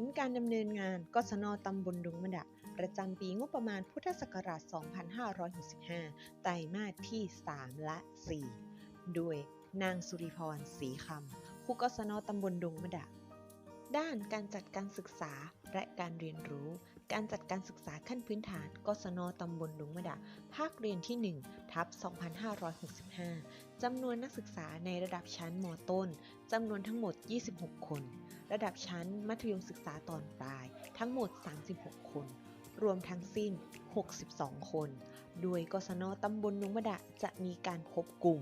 ลการดำเนินงานกศนตำบลดงมะดะ ประจำปีงบประมาณพุทธศักราช 2565 ไตรมาสที่ 3 และ 4 โดยนางสุริพรศรีคำผู้กศนตำบลดงมะดะ ด้านการจัดการศึกษา และการเรียนรู้ การจัดการศึกษาขั้นพื้นฐาน กศนตำบลดงมะดะภาคเรียนที่ 1 ทับ 2565 จำนวนนักศึกษาในระดับชั้นมต้น จำนวนทั้งหมด 26 คน ระดับชั้นมัธยมศึกษาตอนปลาย ทั้งหมด 36 คน รวมทั้งสิ้น 62 คน โดยกศนตำบลนุงมะดะจะมีการพบกลุ่ม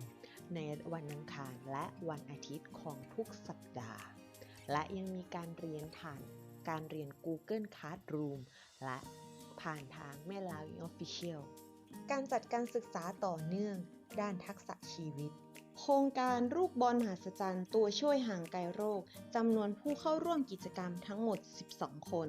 ในวันอังคารและวันอาทิตย์ของทุกสัปดาห์ และยังมีการเรียนผ่าน การเรียน Google Classroom และผ่านทางแม่ลาว Official การจัดการศึกษาต่อเนื่อง ด้านทักษะชีวิต โครงการลูกบอลมหัศจรรย์ตัวช่วยห่างไกลโรคจำนวนผู้เข้าร่วมกิจกรรมทั้งหมด 12 คน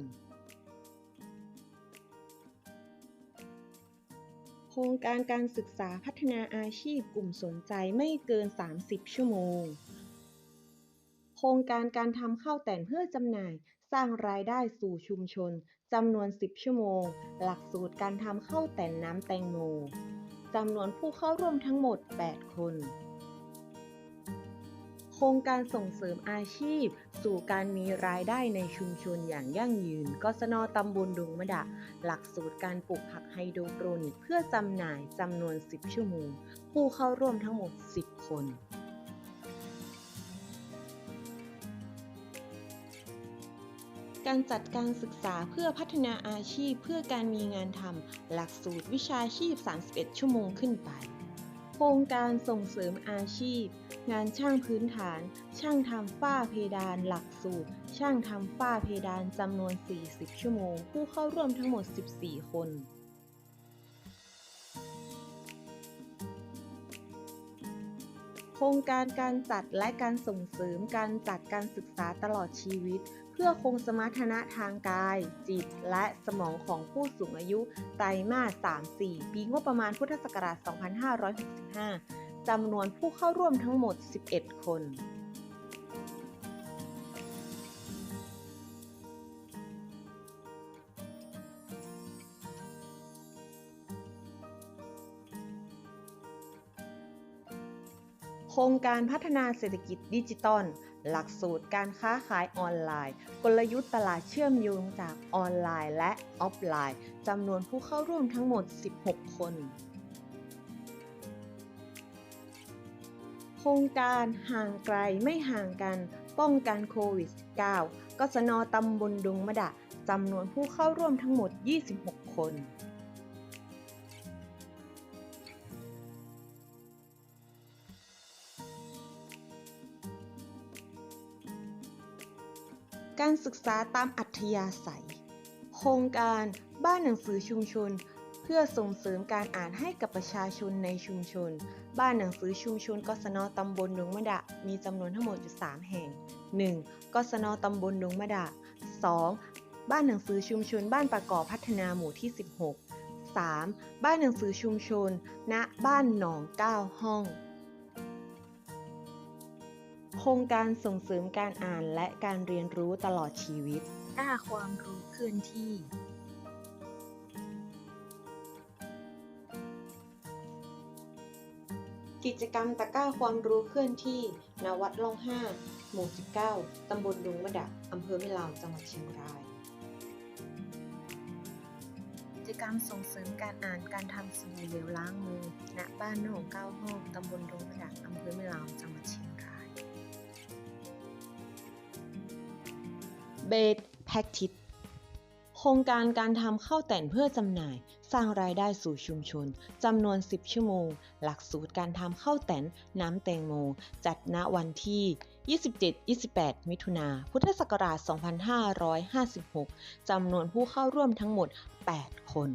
โครงการการศึกษาพัฒนาอาชีพกลุ่มสนใจไม่เกิน 30 ชั่วโมง โครงการการทำข้าวแต่นเพื่อจำหน่าย สร้างรายได้สู่ชุมชนจำนวน 10 ชั่วโมง หลักสูตรการทำข้าวแต่นน้ำแตงโมจำนวนผู้เข้าร่วมทั้งหมด 8 คน โครงการส่งเสริมอาชีพ สู่การมีรายได้ในชุมชนอย่างยั่งยืนกศนตำบลดุงมะดะ หลักสูตรการปลูกผักไฮโดรโปรนิกเพื่อจำหน่ายจำนวน 10 ชั่วโมง ผู้เข้าร่วมทั้งหมด 10 คน การจัดการศึกษาเพื่อพัฒนาอาชีพเพื่อการมีงานทำหลักสูตรวิชาชีพ 31 ชั่วโมงขึ้นไป โครงการส่งเสริมอาชีพ งานช่างพื้นฐาน ช่างทำฝ้าเพดาน หลักสูตร ช่างทำฝ้าเพดานจำนวน 40 ชั่วโมง ผู้เข้าร่วมทั้งหมด 14 คนโครงการการจัดและการส่งเสริมการจัดการศึกษาตลอดชีวิต เพื่อคงสมรรถนะทางกาย จิต และสมองของผู้สูงอายุ ไตรมาส 3-4 ปีงบประมาณพุทธศักราช 2565 จำนวนผู้เข้าร่วมทั้งหมด 11 คนโครงการพัฒนาเศรษฐกิจดิจิตอล หลักสูตรการค้าขายออนไลน์ กลยุทธ์ตลาดเชื่อมโยงจากออนไลน์และออฟไลน์จำนวนผู้เข้าร่วมทั้งหมด 16 คน โครงการห่างไกลไม่ห่างกัน ป้องกันโควิด -19 กศนตำบลดงมะดะจำนวนผู้เข้าร่วมทั้งหมด 26 คน การศึกษาตามอัธยาศัย โครงการบ้านหนังสือชุมชน เพื่อส่งเสริมการอ่านให้กับประชาชนในชุมชน บ้านหนังสือชุมชนกศนตำบลดงมะดะ มีจำนวนทั้งหมดอยู่3แห่ง 1. กศนตำบลดงมะดะ 2. บ้านหนังสือชุมชน บ้านประกอบพัฒนาหมู่ที่ 16 3. บ้านหนังสือชุมชน ณ บ้านหนอง9ห้อง โครงการส่งเสริมการอ่านและการเรียนรู้ตลอดชีวิตกล้าความรู้เคลื่อนที่ กิจกรรมตะกร้าความรู้เคลื่อนที่ณวัดล่องห้าหมู่ 19 ตำบลดงมะดะอำเภอแม่ลาว จังหวัดเชียงราย กิจกรรมส่งเสริมการอ่านการทำสบู่เหลวล้างมือ ณ บ้านโหนองเก้าห้องตำบลดงมะดะอำเภอแม่ลาว จังหวัดเชียงราย เบสแพ็กทิ t โครงการการทำข้าวแต่นเพื่อจำหน่าย สร้างรายได้สู่ชุมชนจำนวน 10 ชั่วโมง หลักสูตรการทำข้าวแต่นน้ำแตงโม จัดณวันที่ 27-28 มิถุนาพุทธศักราช 2556 จำนวนผู้เข้าร่วมทั้งหมด 8 คน